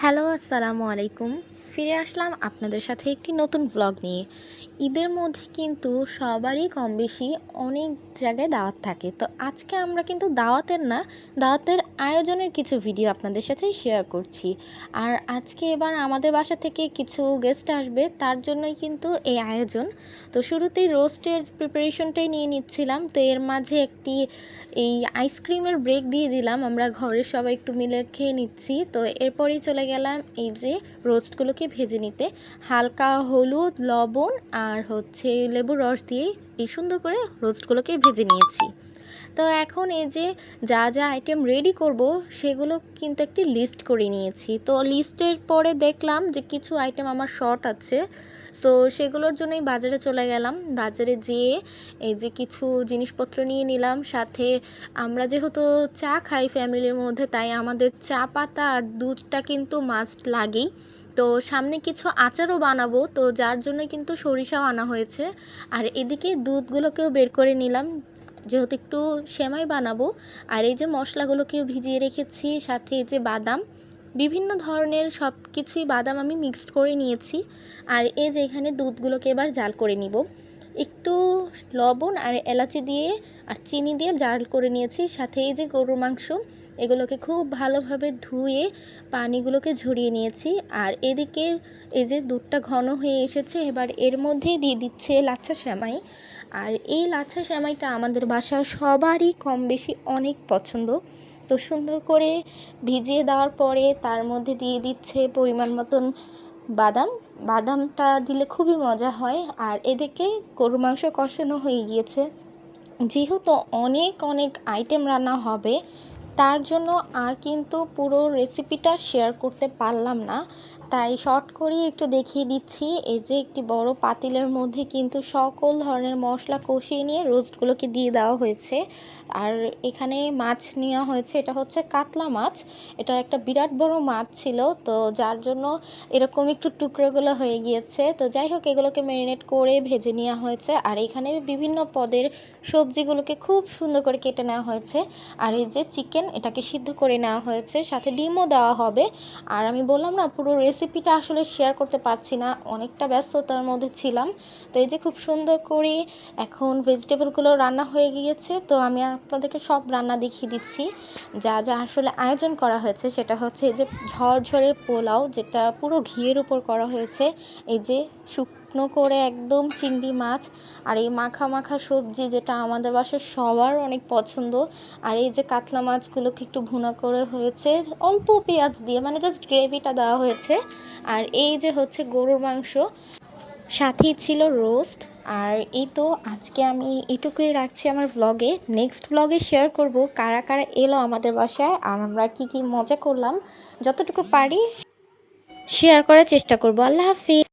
Hello আসসালামু আলাইকুম। ফিরে আসলাম আপনাদের সাথে একটি নতুন ব্লগ নিয়ে। ঈদের মধ্যে কিন্তু সবারই কম বেশি অনেক জায়গায় দাওয়াত থাকে। তো আজকে আমরা কিন্তু দাওয়াতের না, দাওয়াতের আয়োজনের কিছু ভিডিও আপনাদের সাথে শেয়ার করছি। আর আজকে এবার আমাদের বাসা থেকে কিছু গেস্ট আসবে, তার জন্যই কিন্তু এই আয়োজন। তো শুরুতেই রোস্টের প্রিপারেশনটাই নিয়ে নিচ্ছিলাম। তো এর মাঝে একটি এই আইসক্রিমের ব্রেক দিয়ে দিলাম। আমরা ঘরের সবাই একটু মিলে খেয়ে নিচ্ছি। তো এরপরেই চলে গেলাম এই যে রোস্টগুলোকে ভেজে নিতে। হালকা হলুদ, লবণ আর হচ্ছে লেবুর রস দিয়ে এই সুন্দর করে রোস্টগুলোকে ভেজে নিয়েছি। তো এখন এই যে যা যা আইটেম রেডি করব, সেগুলো কিন্তু একটি লিস্ট করে নিয়েছি। তো লিস্টের পরে দেখলাম যে কিছু আইটেম আমার শর্ট আছে। সো সেগুলোর জন্যই বাজারে চলে গেলাম। বাজারে যেয়ে এই যে কিছু জিনিসপত্র নিয়ে নিলাম। সাথে আমরা যেহেতু চা খাই ফ্যামিলির মধ্যে, তাই আমাদের চা পাতা আর দুধটা কিন্তু মাস্ট লাগেই। তো সামনে কিছু আচারও বানাবো, তো যার জন্য কিন্তু সরিষাও আনা হয়েছে। আর এদিকে দুধগুলোকেও বের করে নিলাম, যেহেতু একটু সেমাই বানাবো। আর এই যে মশলাগুলোকেও ভিজিয়ে রেখেছি, সাথে এই যে বাদাম। বিভিন্ন ধরনের সব কিছুই বাদাম আমি মিক্সড করে নিয়েছি। আর এই যে এখানে দুধগুলোকে এবার জাল করে নিব। একটু লবণ আর এলাচি দিয়ে আর চিনি দিয়ে জাল করে নিয়েছি। সাথে এই যে গরুর মাংস, এগুলোকে খুব ভালোভাবে ধুয়ে পানিগুলোকে ঝরিয়ে নিয়েছি। আর এদিকে এই যে দুধটা ঘন হয়ে এসেছে, এবার এর মধ্যে দিয়ে দিচ্ছে লাচ্ছা সেমাই। আর এই লাচ্ছা সেমাইটা আমাদের বাসার সবারই কম বেশি অনেক পছন্দ। তো সুন্দর করে ভিজিয়ে দেওয়ার পরে তার মধ্যে দিয়ে দিচ্ছে পরিমাণ মতন বাদাম। বাদামটা দিলে খুবই মজা হয়। আর এদিকে গরু মাংস কষানো হয়ে গিয়েছে। যেহেতু অনেক অনেক আইটেম রান্না হবে, তার জন্য আর কিন্তু পুরো রেসিপিটা শেয়ার করতে পারলাম না। তাই শর্ট করে একটু দেখিয়ে দিচ্ছি, এই যে একটি বড় পাতিলের মধ্যে কিন্তু সকল ধরনের মশলা কষিয়ে নিয়ে রোস্টগুলোকে দিয়ে দেওয়া হয়েছে। আর এখানে মাছ নেওয়া হয়েছে, এটা হচ্ছে কাতলা মাছ। এটা একটা বিরাট বড় মাছ ছিল, তো যার জন্য এরকম একটু টুকরোগুলো হয়ে গিয়েছে। তো যাই হোক, এগুলোকে ম্যারিনেট করে ভেজে নেওয়া হয়েছে। আর এখানে বিভিন্ন পদের সবজিগুলোকে খুব সুন্দর করে কেটে নেওয়া হয়েছে। আর এই যে চিকেন এটাকে সিদ্ধ করে নেওয়া হয়েছে, সাথে ডিমও দেওয়া হবে। আর আমি বললাম না, পুরো রেসিপিটা আসলে শেয়ার করতে পারছি না, অনেকটা ব্যস্ততার মধ্যে ছিলাম। তো এই যে খুব সুন্দর করে এখন ভেজিটেবলগুলো রান্না হয়ে গিয়েছে, তো আমি আপনাদেরকে সব রান্না দেখিয়ে দিচ্ছি। যা যা আসলে আয়োজন করা হয়েছে সেটা হচ্ছে এই যে ঝরঝরে পোলাও, যেটা পুরো ঘিয়ের উপর করা হয়েছে। এই যে শুকনো করে একদম চিংড়ি মাছ আর এই মাখা মাখা সবজি যেটা আমাদের বাসার সবার অনেক পছন্দ। আর এই যে কাতলা মাছগুলোকে একটু ভুনা করে হয়েছে, অল্প পেঁয়াজ দিয়ে মানে জাস্ট গ্রেভিটা দেওয়া হয়েছে। আর এই যে হচ্ছে গরুর মাংস, সাথেই ছিল রোস্ট আর এই তো আজকে আমি এটুকুই রাখছি আমার ব্লগে নেক্সট ব্লগে শেয়ার করব কারা কারা এলো আমাদের বাসায় আর আমরা কি কি মজা করলাম। যতটুকু পারি শেয়ার করার চেষ্টা করব। আল্লাহ হাফিজ।